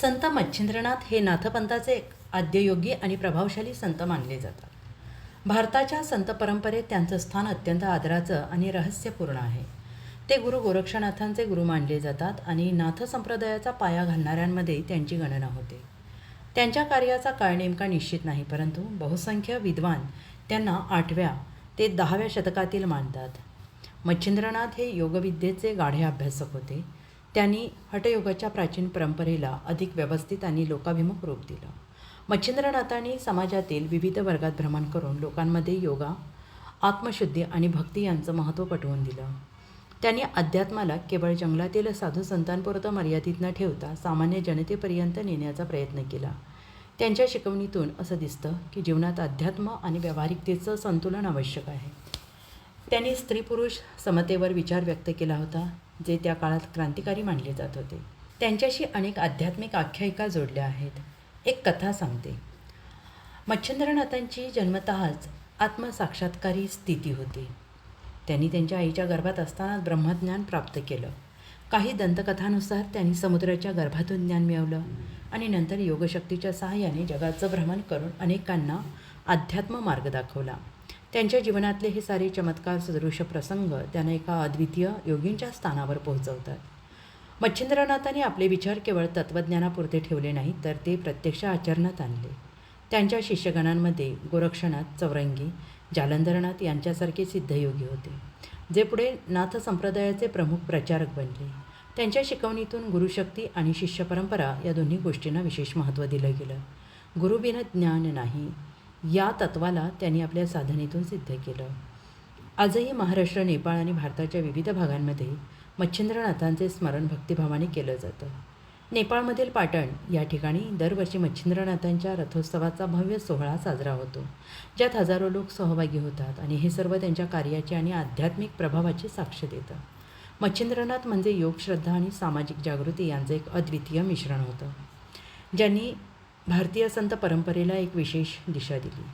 संत मच्छिंद्रनाथ हे नाथपंथाचे एक आद्ययोगी आणि प्रभावशाली संत मानले जातात. भारताच्या संत परंपरेत त्यांचं स्थान अत्यंत आदराचं आणि रहस्यपूर्ण आहे. ते गुरु गोरक्षनाथांचे गुरु मानले जातात आणि नाथ संप्रदायाचा पाया घालणाऱ्यांमध्ये त्यांची गणना होते. त्यांच्या कार्याचा काळ नेमका निश्चित नाही परंतु बहुसंख्य विद्वान त्यांना आठव्या ते दहाव्या शतकातील मानतात. मच्छिंद्रनाथ हे योगविद्येचे गाढे अभ्यासक होते. त्यांनी हठयोगाच्या प्राचीन परंपरेला अधिक व्यवस्थित आणि लोकाभिमुख रूप दिलं. मच्छिंद्रनाथांनी समाजातील विविध वर्गात भ्रमण करून लोकांमध्ये योगा आत्मशुद्धी आणि भक्ती यांचं महत्त्व पटवून दिलं. त्यांनी अध्यात्माला केवळ जंगलातील साधू संतांपुरतं मर्यादित न ठेवता सामान्य जनतेपर्यंत नेण्याचा प्रयत्न केला. त्यांच्या शिकवणीतून असं दिसतं की जीवनात अध्यात्म आणि व्यावहारिकतेचं संतुलन आवश्यक आहे. त्यांनी स्त्री पुरुष समतेवर विचार व्यक्त केला होता. जे त्या काळात क्रांतिकारी मानले जात होते. त्यांच्याशी अनेक आध्यात्मिक आख्यायिका जोडल्या आहेत. एक कथा सांगते. मच्छिंद्रनाथांची जन्मतःच आत्मसाक्षात्कारी स्थिती होती. त्यांनी त्यांच्या आईच्या गर्भात असताना ब्रह्मज्ञान प्राप्त केलं. काही दंतकथानुसार त्यांनी समुद्राच्या गर्भातून ज्ञान मिळवलं आणि नंतर योगशक्तीच्या सहाय्याने जगाचं भ्रमण करून अनेकांना अध्यात्म मार्ग दाखवला. त्यांच्या जीवनातले हे सारे चमत्कार सदृश प्रसंग त्यांना एका अद्वितीय योगींच्या स्थानावर पोहोचवतात. मच्छिंद्रनाथांनी आपले विचार केवळ तत्त्वज्ञानापुरते ठेवले नाहीत तर ते प्रत्यक्ष आचरणात आणले. त्यांच्या शिष्यगणांमध्ये गोरक्षनाथ चौरंगी जालंधरनाथ यांच्यासारखे सिद्धयोगी होते जे पुढे नाथ संप्रदायाचे प्रमुख प्रचारक बनले. त्यांच्या शिकवणीतून गुरुशक्ती आणि शिष्य परंपरा या दोन्ही गोष्टींना विशेष महत्त्व दिलं गेलं. गुरुबिन ज्ञान नाही या तत्वाला त्यांनी आपल्या साधनेतून सिद्ध केलं. आजही महाराष्ट्र नेपाळ आणि भारताच्या विविध भागांमध्ये मच्छिंद्रनाथांचे स्मरण भक्तिभावाने केलं जातं. नेपाळमधील पाटण या ठिकाणी दरवर्षी मच्छिंद्रनाथांच्या रथोत्सवाचा भव्य सोहळा साजरा होतो. ज्यात हजारो लोक सहभागी होतात आणि हे सर्व त्यांच्या कार्याची आणि आध्यात्मिक प्रभावाची साक्ष देतं. मच्छिंद्रनाथ म्हणजे योग श्रद्धा आणि सामाजिक जागृती यांचं एक अद्वितीय मिश्रण होतं. ज्यांनी भारतीय संत परंपरेला एक विशेष दिशा दिली.